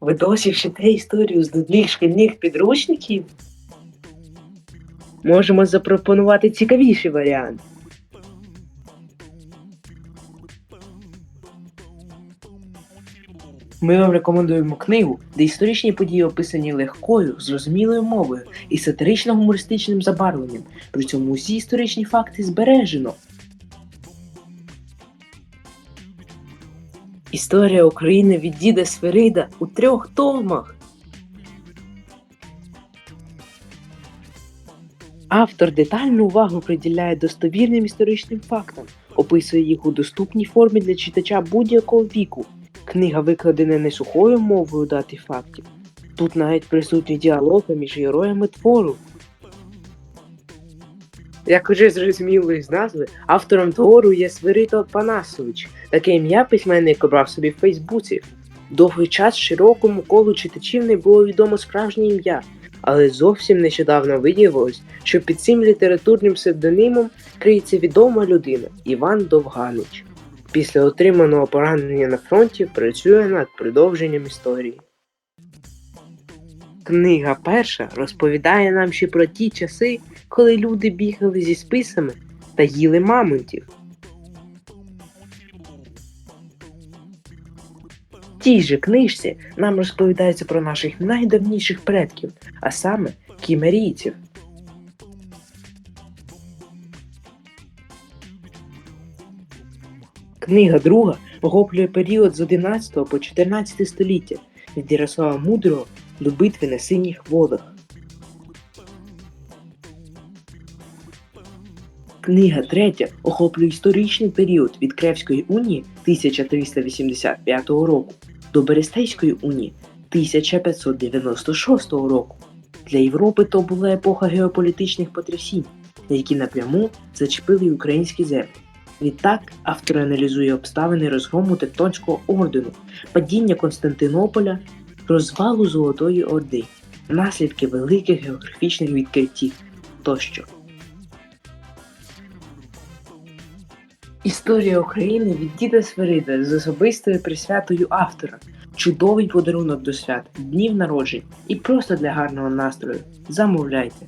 Ви досі вчите історію з нудних шкільних підручників? Можемо запропонувати цікавіший варіант. Ми вам рекомендуємо книгу, де історичні події описані легкою, зрозумілою мовою і сатирично-гумористичним забарвленням. При цьому усі історичні факти збережено. Історія України від діда Сферида у трьох томах. Автор детальну увагу приділяє достовірним історичним фактам, описує їх у доступній формі для читача будь-якого віку. Книга викладена не сухою мовою дати фактів. Тут навіть присутні діалоги між героями твору. Як уже зрозуміло із назви, автором твору є Свирито Панасович. Таке ім'я письменник обрав собі в Фейсбуці. Довгий час широкому колу читачів не було відомо справжнє ім'я, але зовсім нещодавно виявилось, що під цим літературним псевдонимом криється відома людина Іван Довганич. Після отриманого поранення на фронті працює над продовженням історії. Книга перша розповідає нам ще про ті часи, коли люди бігали зі списами та їли мамонтів. В тій же книжці нам розповідається про наших найдавніших предків, а саме кімерійців. Книга друга охоплює період з 11 по 14 століття від Ярослава Мудрого до битви на синіх водах. Книга третя охоплює історичний період від Кревської унії 1385 року до Берестейської унії 1596 року. Для Європи то була епоха геополітичних потрясінь, які напряму зачепили українські землі. Відтак автор аналізує обставини розгрому Тевтонського ордену, падіння Константинополя, розвалу Золотої Орди, наслідки великих географічних відкриттів тощо. Історія України від діда Сверида з особистою присвятою автора, чудовий подарунок до свят, днів народжень і просто для гарного настрою. Замовляйте.